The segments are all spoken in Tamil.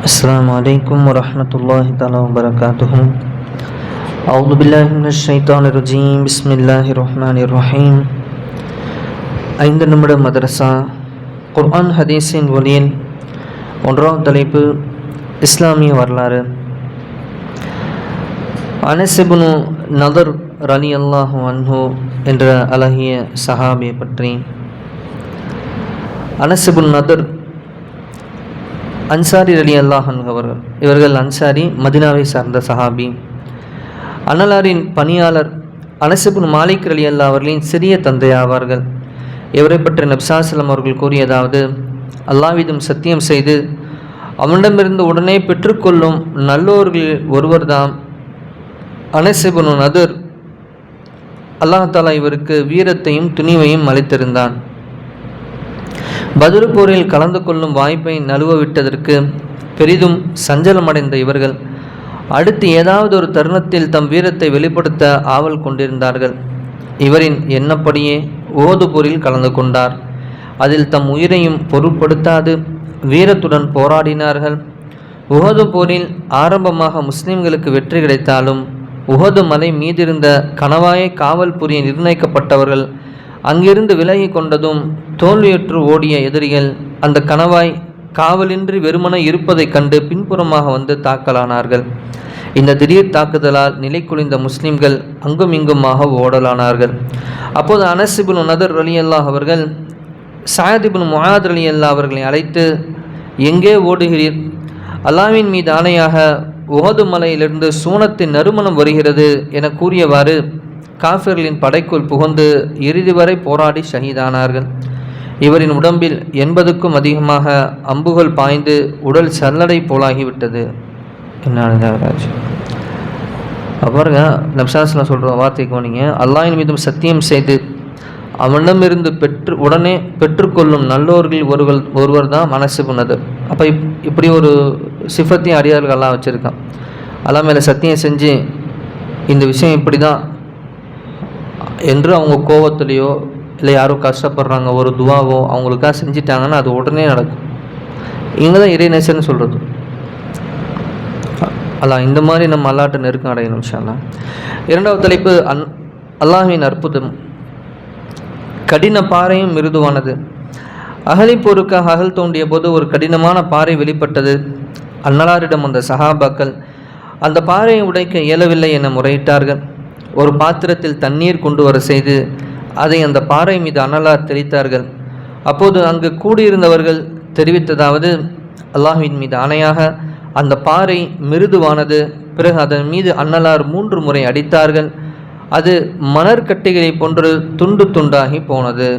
السلام عليكم ورحمة الله تعالى وبركاته أعوذ بالله من الشيطان الرجيم بسم الله الرحمن الرحيم ஐந்து நிமிட மதரசா குர்ஆன் ஹதீஸின் ஒளியில் ஒன்றாம் தலைப்பு இஸ்லாமிய வரலாறு அனசிபுனு நதர் ரலி அல்லாஹு அன்ஹு என்ற அழகிய சஹாபியை பற்றி அனசிபுன் நதர் அன்சாரி அலி அல்லாஹன் அவர்கள். இவர்கள் அன்சாரி மதினாவை சார்ந்த சஹாபி. அனலாரின் பணியாளர் அனசிபுன் மாலிக் அலி அல்லா அவர்களின் சிறிய தந்தையாவார்கள். இவரை பற்றி நப்சாசலம் அவர்கள் கூறியதாவது அல்லாவிதும் சத்தியம் செய்து அவனிடமிருந்து உடனே பெற்றுக்கொள்ளும் நல்லோர்களில் ஒருவர்தாம் அனசிபுனு நதர். அல்லாஹாலா இவருக்கு வீரத்தையும் துணிவையும் அளித்திருந்தான். பதில் போரில் கலந்து கொள்ளும் வாய்ப்பை நழுவ விட்டதற்கு பெரிதும் சஞ்சலமடைந்த இவர்கள் அடுத்து ஏதாவது ஒரு தருணத்தில் தம் வீரத்தை வெளிப்படுத்த ஆவல் கொண்டிருந்தார்கள். இவரின் எண்ணப்படியே ஓதுபூரில் கலந்து கொண்டார். அதில் தம் உயிரையும் பொருட்படுத்தாது வீரத்துடன் போராடினார்கள். உகது போரில் ஆரம்பமாக முஸ்லிம்களுக்கு வெற்றி கிடைத்தாலும் உகது மலை மீதிருந்த கணவாயை காவல் புரிய நிர்ணயிக்கப்பட்டவர்கள் அங்கிருந்து விலகி கொண்டதும் தோல்வியுற்று ஓடிய எதிரிகள் அந்த கணவாய் காவலின்றி வெறுமன இருப்பதைக் கண்டு பின்புறமாக வந்து தாக்கலானார்கள். இந்த திடீர் தாக்குதலால் நிலை குலைந்த முஸ்லிம்கள் அங்குமிங்குமாக ஓடலானார்கள். அப்போது அனசிபின் நதர் அலி அல்லாஹ் அவர்கள் சாயதிபின் முகாத் அலி அல்லா அவர்களை அழைத்து எங்கே ஓடுகிறீர்? அல்லாவின் மீது ஆணையாக உகது மலையிலிருந்து சூனத்தின் நறுமணம் வருகிறது என கூறியவாறு காஃபிர்களின் படைக்குள் புகுந்து இறுதி வரை போராடி ஷஹீதானார்கள். இவரின் உடம்பில் எண்பதுக்கும் அதிகமாக அம்புகள் பாய்ந்து உடல் சல்லடை போலாகிவிட்டது. என்னராஜ் பாருங்க நப்சாஸ்லாம் சொல்கிற வார்த்தைக்கு போனீங்க அல்லாயின் மீதும் சத்தியம் செய்து அவனிடமிருந்து பெற்று உடனே பெற்றுக்கொள்ளும் நல்லோர்கள் ஒருவர் ஒருவர் தான் மனசு பண்ணது அப்போ இப் இப்படி ஒரு சிஃபத்தையும் அடியார்கள்லாம் வச்சுருக்கான். அல்லா மேலே சத்தியம் செஞ்சு இந்த விஷயம் இப்படி தான் என்று அவங்க கோவத்துலேயோ இல்லை யாரோ கஷ்டப்படுறாங்க ஒரு துவாவோ அவங்களுக்காக செஞ்சிட்டாங்கன்னா அது உடனே நடக்கும். இங்கே தான் இறைநேசன்னு சொல்கிறது அல்லா இந்த மாதிரி நம்ம அல்லாட்ட நெருக்கம் அடையணும் ஷாலா இரண்டாவது தலைப்பு அன் அல்லாஹின் அற்புதம். கடின பாறையும் மிருதுவானது. அகலி போருக்காக அகல் தோண்டிய போது ஒரு கடினமான பாறை வெளிப்பட்டது. அன்னலாரிடம் அந்த சஹாபாக்கள் அந்த பாறையை உடைக்க இயலவில்லை என முறையிட்டார்கள். ஒரு பாத்திரத்தில் தண்ணீர் கொண்டு வர செய்து அதை அந்த பாறை மீது அனலார் தெளித்தார்கள். அப்போது அங்கு கூடியிருந்தவர்கள் தெரிவித்ததாவது அல்லாஹின் மீது ஆணையாக அந்த பாறை மிருதுவானது. பிறகு அதன் மீது அன்னலார் மூன்று முறை அடித்தார்கள். அது மணற்கட்டைகளை போன்று துண்டு துண்டாகி போனது.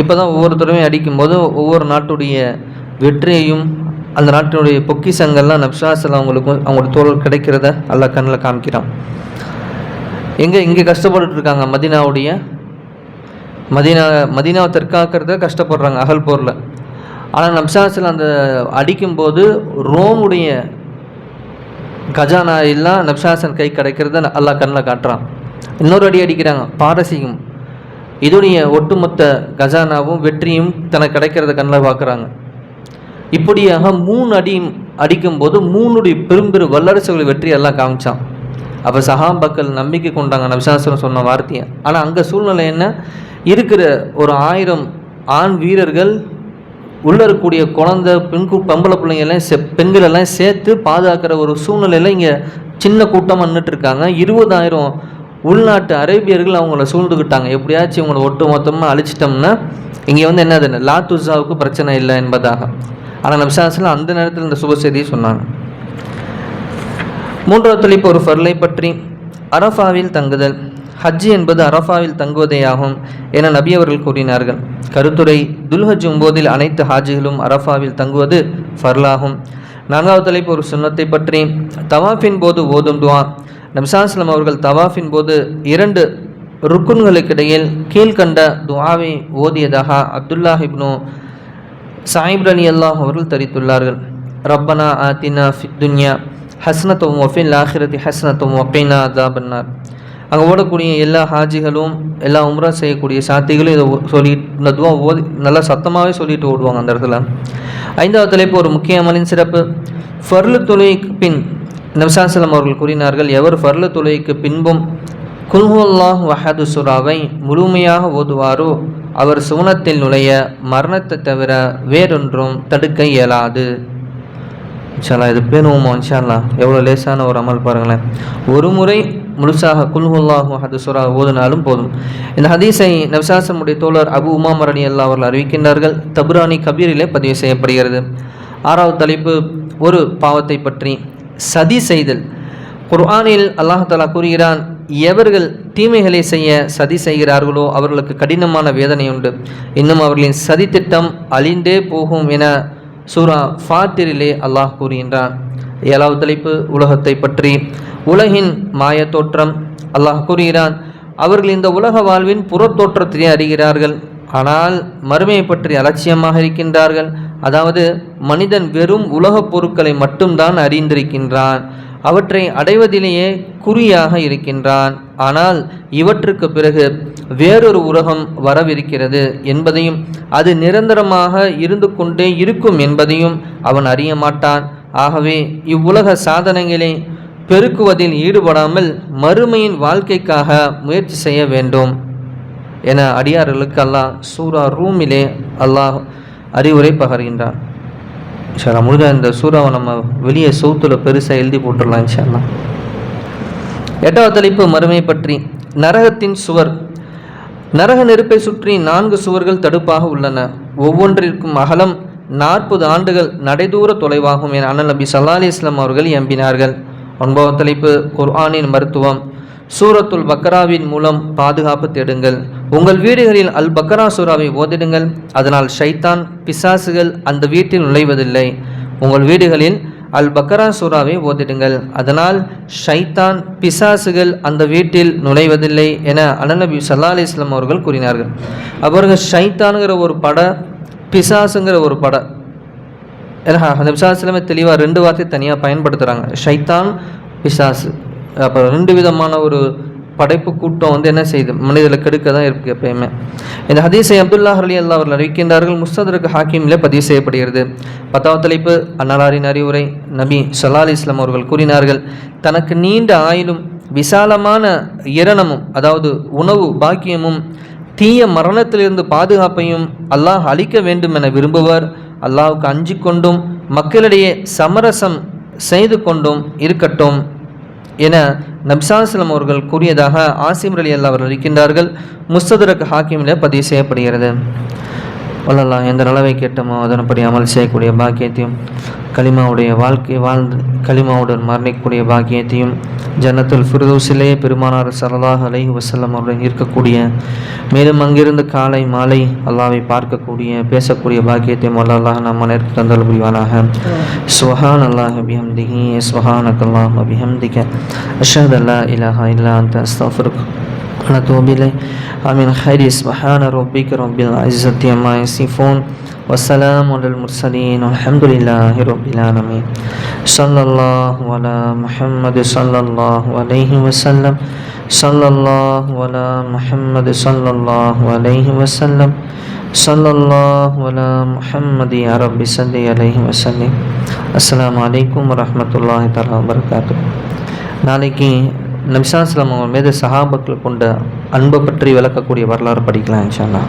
இப்போ தான் ஒவ்வொருத்தருமே அடிக்கும்போது ஒவ்வொரு நாட்டுடைய வெற்றியையும் அந்த நாட்டினுடைய பொக்கிசங்கள்லாம் நப்சாசல் அவங்களுக்கும் அவங்களோட தோல் கிடைக்கிறத அல்லா கண்ணில் காமிக்கிறான். எங்கே இங்கே கஷ்டப்பட்டு இருக்காங்க மதினாவுடைய? மதினா மதினாவை தெற்காக்கிறத கஷ்டப்படுறாங்க அகல் போரில் ஆனால் நப்சாசில் அந்த அடிக்கும்போது ரோமுடைய கஜானா எல்லாம் நப்சாசன் கை கிடைக்கிறத அல்லா கண்ணில் காட்டுறான். இன்னொரு அடி அடிக்கிறாங்க பாரசீகம். இதோடைய ஒட்டுமொத்த கஜானாவும் வெற்றியும் தனக்கு கிடைக்கிறத கண்ணில் பார்க்குறாங்க இப்படியாக மூணு அடி அடிக்கும்போது மூணுடைய பெரும்பெரு வல்லரசுகளை வெற்றி எல்லாம் காமிச்சான். அப்போ சஹாபாக்கள் நம்பிக்கை கொண்டாங்க நபிசாசனம் சொன்ன வார்த்தையை. ஆனால் அங்கே சூழ்நிலை என்ன? இருக்கிற ஒரு ஆயிரம் ஆண் வீரர்கள் உள்ளே இருக்கக்கூடிய குழந்தை பெண்கு பொம்பளை பிள்ளைங்கெல்லாம் செ பெண்கள் எல்லாம் சேர்த்து பாதுகாக்கிற ஒரு சூழ்நிலையில் இங்கே சின்ன கூட்டமாக நின்றுட்டு இருக்காங்க இருபதாயிரம் உள்நாட்டு அரேபியர்கள் அவங்கள சூழ்ந்துக்கிட்டாங்க எப்படியாச்சும் இவங்களை ஒட்டு மொத்தமாக அழிச்சிட்டோம்னா இங்கே வந்து என்னது? லாத்துசாவுக்கு பிரச்சனை இல்லை என்பதாக. ஆனால் நம்சாசில் அந்த நேரத்தில் இந்த சுப செய்தியை சொன்னாங்க. மூன்றாவது தலைப்பு ஒரு ஃபர்லை பற்றி அரஃபாவில் தங்குதல். ஹஜ் என்பது அரஃபாவில் தங்குவதேயாகும் என நபி அவர்கள் கூறினார்கள். கருத்துரை துல்ஹஜ் ஒம்போதில் அனைத்து ஹாஜிகளும் அரஃபாவில் தங்குவது ஃபர்லாகும். நான்காவது தலைப்பு ஒரு சுண்ணத்தை பற்றி தவாஃபின் போது ஓதும் துவா. நம்சாஸ்லம் அவர்கள் தவாஃபின் போது இரண்டு ருக்குன்களுக்கிடையில் கீழ்கண்ட துவாவை ஓதியதாக அப்துல்லா சாயிப் அலி அல்லாஹ் அவர்கள் தெரிவித்துள்ளார்கள். ரப்பனா ஆத்தினா துன்யா. ஹஸ்னத்தும் ஒஃபின் லாஹிரதி ஹஸ்னத்தும் ஒப்பைனா அதாபன்னார். அங்கே ஓடக்கூடிய எல்லா ஹாஜிகளும் எல்லா உம்ரா செய்யக்கூடிய சாத்திகளும் இதை சொல்லி இந்த துவா ஓதி நல்லா சத்தமாகவே சொல்லிட்டு ஓடுவாங்க அந்த இடத்துல. ஐந்தாவது தலைப்பு ஒரு முக்கியமான சிறப்பு. ஃபர்லு தொழுகைக்கு பின் நம்சாசலம் அவர்கள் கூறினார்கள் எவர் ஃபர்லு தொழுகைக்கு பின்பும் குல்ஹுல்லாஹ் வஹது சுராவை முழுமையாக ஓதுவாரோ அவர் சுவனத்தில் நுழைய மரணத்தை தவிர வேறொன்றும் தடுக்க இயலாது. இன்ஷால்லா இது பேணுவோமா? இன்ஷால்லா எவ்வளோ லேசான ஒரு அமல் பாருங்களேன். ஒரு முறை முழுசாக குல்ஹுல்லாஹு ஹது ஓதினாலும் ஓதுனாலும் போதும். இந்த ஹதீஸை நவசாசமுடைய தோழர் அபு உமாமரணி அல்லா அவர்கள் அறிவிக்கின்றார்கள். தபுரானி கபீரிலே பதிவு செய்யப்படுகிறது. ஆறாவது தலைப்பு ஒரு பாவத்தை பற்றி சதி செய்தல். குர்ஆனில் அல்லாஹாலா கூறுகிறான் எவர்கள் தீமைகளை செய்ய சதி செய்கிறார்களோ அவர்களுக்கு கடினமான வேதனை உண்டு இன்னும் அவர்களின் சதி திட்டம் அழிந்தே போகும் என சூரா ஃபாத்திரிலே அல்லாஹ் கூறுகின்றான். ஏழாவது தலைப்பு உலகத்தை பற்றி. உலகின் மாய தோற்றம் அல்லாஹ் கூறுகிறான் அவர்கள் இந்த உலக வாழ்வின் புறத்தோற்றத்தை அறிகிறார்கள். ஆனால் மறுமையை பற்றி அலட்சியமாக இருக்கின்றார்கள். அதாவது மனிதன் வெறும் உலகப் பொருட்களை மட்டும்தான் அறிந்திருக்கின்றான். அவற்றை அடைவதிலேயே குறியாக இருக்கின்றான். ஆனால் இவற்றுக்கு பிறகு வேறொரு உலகம் வரவிருக்கிறது என்பதையும் அது நிரந்தரமாக இருந்து கொண்டே இருக்கும் என்பதையும் அவன் அறிய மாட்டான். ஆகவே இவ்வுலக சாதனைகளை பெருக்குவதில் ஈடுபடாமல் மறுமையின் வாழ்க்கைக்காக முயற்சி செய்ய வேண்டும் என அடியார்களுக்கு அல்லாஹ் சூரா ரூமிலே அல்லாஹ் அறிவுரை பகர்கின்றான். இன்ஷால்லா முழுத இந்த சூறாவை நம்ம வெளியே சவுத்தில் பெருசாக எழுதி போட்டுடலாம் இன்ஷால்லா எட்டாவது தலைப்பு மறுமை பற்றி. நரகத்தின் சுவர் நரக நெருப்பை சுற்றி நான்கு சுவர்கள் தடுப்பாக உள்ளன. ஒவ்வொன்றிற்கும் அகலம் நாற்பது ஆண்டுகள் நடைதூர தொலைவாகும் என அண்ணல் நபி சல்லா அலி இஸ்லாம் அவர்கள் எம்பினார்கள். ஒன்பதாவது தலைப்பு குர்ஆனின் மருத்துவம். சூரத்துல் பக்ராவின் மூலம் பாதுகாப்பு தேடுங்கள். உங்கள் வீடுகளில் அல் பக்ரா சூறாவை ஓதிடுங்கள். அதனால் ஷைத்தான் பிசாசுகள் அந்த வீட்டில் நுழைவதில்லை. உங்கள் வீடுகளில் அல் பக்ரா சூறாவை ஓதிடுங்கள். அதனால் ஷைத்தான் பிசாசுகள் அந்த வீட்டில் நுழைவதில்லை என அனநபி சல்லா அலி இஸ்லாம் அவர்கள் கூறினார்கள். அவர்கள் ஷைத்தானுங்கிற ஒரு பட பிசாசுங்கிற ஒரு பட. ஏன்னா அந்த பிசாசுலமே தெளிவாக ரெண்டு வார்த்தை தனியாக பயன்படுத்துகிறாங்க ஷைத்தான் பிசாசு. அப்போ ரெண்டு விதமான ஒரு படைப்பு கூட்டம் வந்து என்ன செய்யுது மனிதர்கள் கெடுக்க தான் இருக்குது எப்பயுமே. இந்த ஹதீஸை அப்துல்லா அலி அல்லா அவர்கள் அறிவிக்கின்றார்கள். முஸ்ததருக்கு ஹாக்கிமிலே பதிவு செய்யப்படுகிறது. பத்தாவது தலைப்பு அன்னலாரின் அறிவுரை. நபி சல்லா அலி இஸ்லாம் அவர்கள் கூறினார்கள் தனக்கு நீண்ட ஆயிலும் விசாலமான இரணமும் அதாவது உணவு பாக்கியமும் தீய மரணத்திலிருந்து பாதுகாப்பையும் அல்லாஹ் அளிக்க வேண்டும் என விரும்புவர். அல்லாஹுக்கு அஞ்சு கொண்டும் மக்களிடையே சமரசம் செய்து கொண்டும் இருக்கட்டும் என நபிசாஸ்லம் அவர்கள் கூறியதாக ஆசிம் அலி அல்லா அவர்கள் இருக்கின்றார்கள். முஸ்ததுரக் ஹாக்கிமில் பதிவு செய்யப்படுகிறது. வல்லலாம் எந்த அளவை கேட்டமோ அதன்படி அமல் செய்யக்கூடிய பாக்கியத்தையும் களிமாவுடைய வாழ்க்கை வாழ்ந்து களிமாவுடன் மரணிக்கக்கூடிய பாக்கியத்தையும் ஜன்னத்துல் ஃபிரதோசிலே பெருமானார் சரலாஹ் அலைஹி வசல்லம் அவருடன் இருக்கக்கூடிய மேலும் அங்கிருந்து காலை மாலை அல்லாவை பார்க்கக்கூடிய பேசக்கூடிய பாக்கியத்தையும் அல்லாஹ் நம்ம நேருக்கு தந்தல் புரிவானாக சுஹான் அல்லாஹ் அபிஹம்திகி சுஹானக் அல்லாஹ் அபிஹம்திக அஷத் அல்லா இலாஹா இல்லா அந்த அஸ்தாஃபருக்கு ونتوب إليه ومن خير سبحان ربك رب العزة عما يصفون والسلام على المرسلين والحمد لله رب العالمين صلى الله على محمد صلى الله عليه وسلم صلى الله على محمد صلى الله عليه وسلم صلى الله على محمد يا رب صل عليه وسلم السلام عليكم ورحمة الله تعالى وبركاته நாளைக்கு நபிசாஸ்லாம் அவங்க மீது சஹாபக்கள் கொண்ட அன்பை பற்றி விளக்கக்கூடிய வரலாறு படிக்கலாம் இன்ஷால்லா